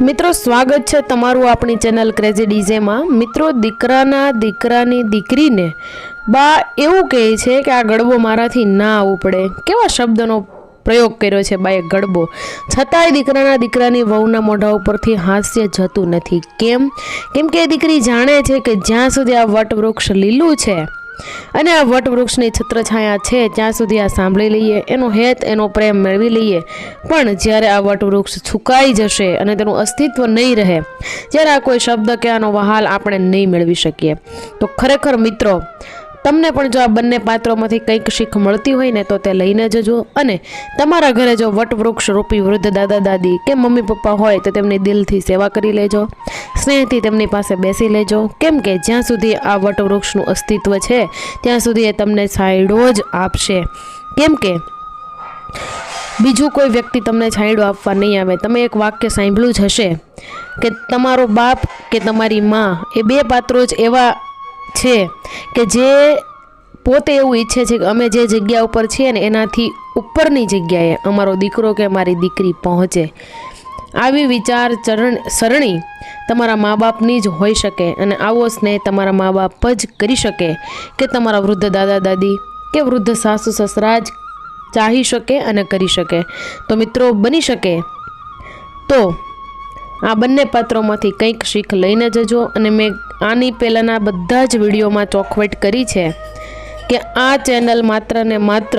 મિત્રો, સ્વાગત છે તમારું આપણી ચેનલ ક્રેઝી ડીજેમાં મિત્રો, દીકરાના દીકરાની દીકરીને બા એવું કહે છે કે આ ગડબો મારાથી ના આવવું પડે. કેવા શબ્દનો પ્રયોગ કર્યો છે બાએ ગડબો? છતાંય દીકરાના દીકરાની વહુના મોઢા ઉપરથી હાસ્ય જતું નથી. કેમ? કેમ કે દીકરી જાણે છે કે જ્યાં સુધી આ વટવૃક્ષ લીલું છે અને આ વટવૃક્ષની છત્રછાયા છે ત્યાં સુધી આ સાંભળી લઈએ, એનો હેત, એનો પ્રેમ મેળવી લઈએ. પણ જ્યારે આ વટવૃક્ષ છુકાઈ જશે અને તેનું અસ્તિત્વ નહીં રહે, જ્યારે આ કોઈ શબ્દ કે આનો વહાલ આપણે નહીં મેળવી શકીએ. તો ખરેખર મિત્રો તમને પણ જો આ બંને પાત્રોમાંથી કંઈક શીખ મળતી હોય ને તો તે લઈને જજો અને તમારા ઘરે જો વટવૃક્ષ રૂપી વૃદ્ધ દાદા, દાદી કે મમ્મી, પપ્પા હોય તો તેમની દિલથી સેવા કરી લેજો. સ્નેહથી તેમની પાસે બેસી લેજો. કેમ કે જ્યાં સુધી આ વટવૃક્ષનું અસ્તિત્વ છે, ત્યાં સુધી એ તમને છાંયડો જ આપશે. કેમ કે બીજું કોઈ વ્યક્તિ તમને છાંયડો આપવા નહીં આવે. તમે એક વાક્ય સાંભળ્યું જ હશે કે તમારો બાપ કે તમારી માં એ બે પાત્રો જ એવા છે કે જે પોતે એવું ઈચ્છે છે કે અમે જે જગ્યા ઉપર છીએ ને એનાથી ઉપરની જગ્યાએ અમારો દીકરો કે મારી દીકરી પહોંચે. આવી વિચાર ચરણ સરણી તમારા મા બાપની જ હોઈ શકે અને આવો સ્નેહ તમારા મા બાપ જ કરી શકે કે તમારા વૃદ્ધ દાદા દાદી કે વૃદ્ધ સાસુ સસરા જ ચાહી શકે અને કરી શકે. તો મિત્રો બની શકે? તો આ બંને પાત્રોમાંથી કંઈક શીખ લઈને જજો અને મેં આની પહેલાંના બધા જ વિડીયોમાં ચોખવટ કરી છે કે આ ચેનલ માત્ર ને માત્ર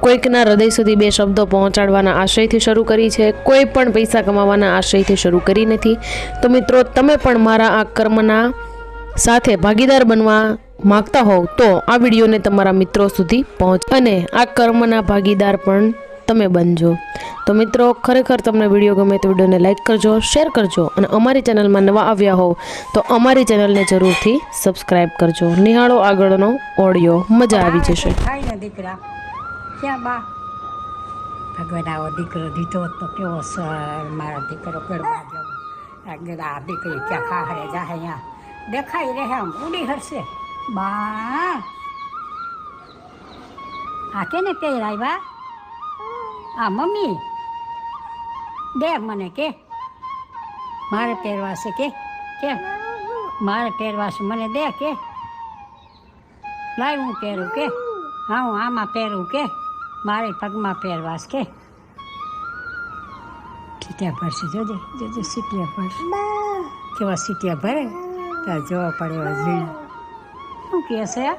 કોઈકના હૃદય સુધી બે શબ્દો પહોંચાડવાના આશયથી શરૂ કરી છે. કોઈ પણ પૈસા કમાવાના આશયથી શરૂ કરી નથી. તો મિત્રો, તમે પણ મારા આ કર્મના સાથે ભાગીદાર બનવા માગતા હોવ તો આ વિડીયોને તમારા મિત્રો સુધી પહોંચ અને આ કર્મના ભાગીદાર પણ તમે બનજો. તો મિત્રો, ખરેખર તમને વીડિયો ગમે તો વિડીયોને લાઇક કરજો, શેર કરજો અને અમારી ચેનલમાં નવા આવ્યા હોવ તો અમારી ચેનલને જરૂરથી સબસ્ક્રાઇબ કરજો. નિહાળો આગળનો ઓડિયો. મજા આવી જશે. દીકરા. ક્યાં બા? ભગવાન, આવો દીકરો દીધો તો કેવો મારો દીકરો કરવા આ દીકરી ક્યાં ખાહરે જાહે અહીંયા? દેખાઈ રહે આમ, ઉડી હરશે. બા! આ કેને પહેરાવ્યા આ મમ્મી. દે મને કે. મારે પહેરવાશે કે? કે? મારે પહેરવાશે મને દે કે? લાય હું પહેરું કે? હા, હું આમાં પહેરું કે? મારે પગમાં પહેરવાસ કે? સીટિયા ભરશે, જોજે જોજે સીટિયા ભરશે કેવા સીટિયા ભરે? ત્યાં જોવા પડે એવા ઝીણા. શું કહે છે?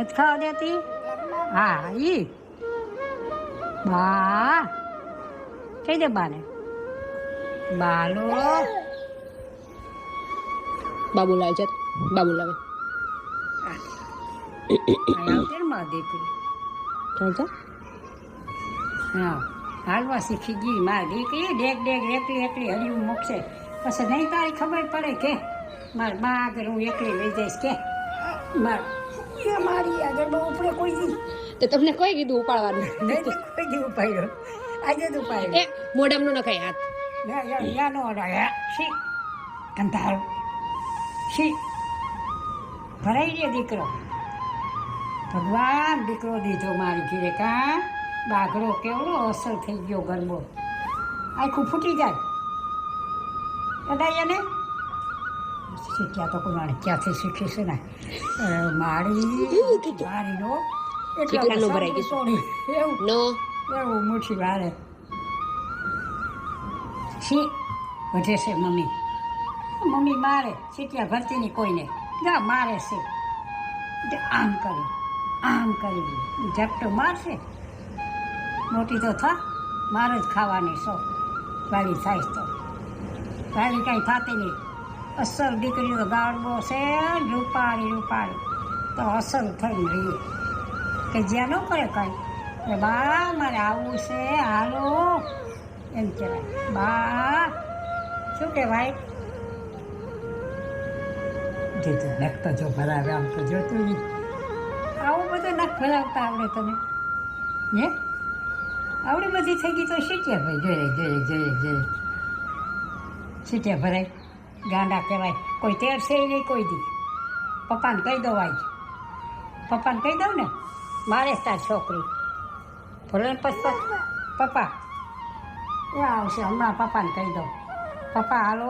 નથી ખાવા દેતી? હા, ઈ. બા. કઈ દે બાને. બાલો. બાબુ લાવે છે બાબુ લાવે. હાલવા શીખી ગઈ મારી દીકરી. ડેક ડેક એકલી એકલી હરિયું મૂકશે. પછી નહીં તારી ખબર પડે કે મારી બા આગળ હું એકલી લઈ જઈશ કે. માર. મારી આગળ બહુ ઉપડે કોઈ તો તમને કોઈ કીધું ઉપાડવાનું? તો ઉપાડ્યો આજે જ ઉપાડ્યો. એ મોઢામાં નખાય હાથ. ના, યા- યા નો અડાય. શી? કંટાળો. શી? ભરાઈ ગયો દીકરો. ભગવાન દીકરો દીધો મારી ઘીરે કા? બાઘડો કેવડો અસર થઈ ગયો ગરબો આખું ફૂટી જાય. કદાય ને શીખ્યા તો કોઈ ક્યાંથી શીખીશું ને? મારી મારીનો. કેટલાનું ભરાઈ ગયું? સોરી એવું. એવું મુઠ્ઠી વારે શી? વધે છે મમ્મી. મમ્મી મારે, સીટિયા ભરતી નહીં કોઈને. જા, મારે છે. આમ કરી આમ કરી. ઝપટો મારશે? મોટી તો થા, મારે જ ખાવાની સો વાળી થાય તો. વાળી કાંઈ થતી નહીં. અસર દીકરી તો ગાળબો છે, રૂપાળી રૂપાળી. તો અસર થઈ રહી કે જ્યાં ન કરે કાંઈ. કે બા મારે આવવું છે હાલો. એમ કહેવાય. બા શું કહેવાય? કીધું નખ તો જો ભરાવે આમ તો જોતું નહીં. આવું બધું નખ ભરાવતા આવડે તને? હે? આવડી બધી થઈ ગઈ તો સીટિયા ભાઈ. જોઈએ જોઈએ જોઈએ જોઈએ સીટિયા ભરાય. ગાંડા કહેવાય. કોઈ તેરશે નહીં કોઈ દી. પપ્પાને કહી દો આજ. પપ્પાને કહી દઉં ને? મારે તાર છોકરી. ભલે પછી પપ્પા. એ આવશે, હમણાં પપ્પાને કહી દઉં. પપ્પા, હાલો,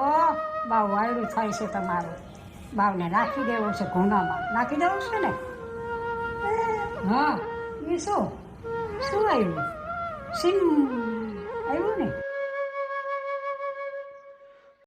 બાવ વાયડું થાય છે તમારું. બાવને નાખી દેવું છે ઘૂણામાં નાખી દેવું છે ને? હા એ શું? શું આવ્યું? સિમ આવ્યું ને?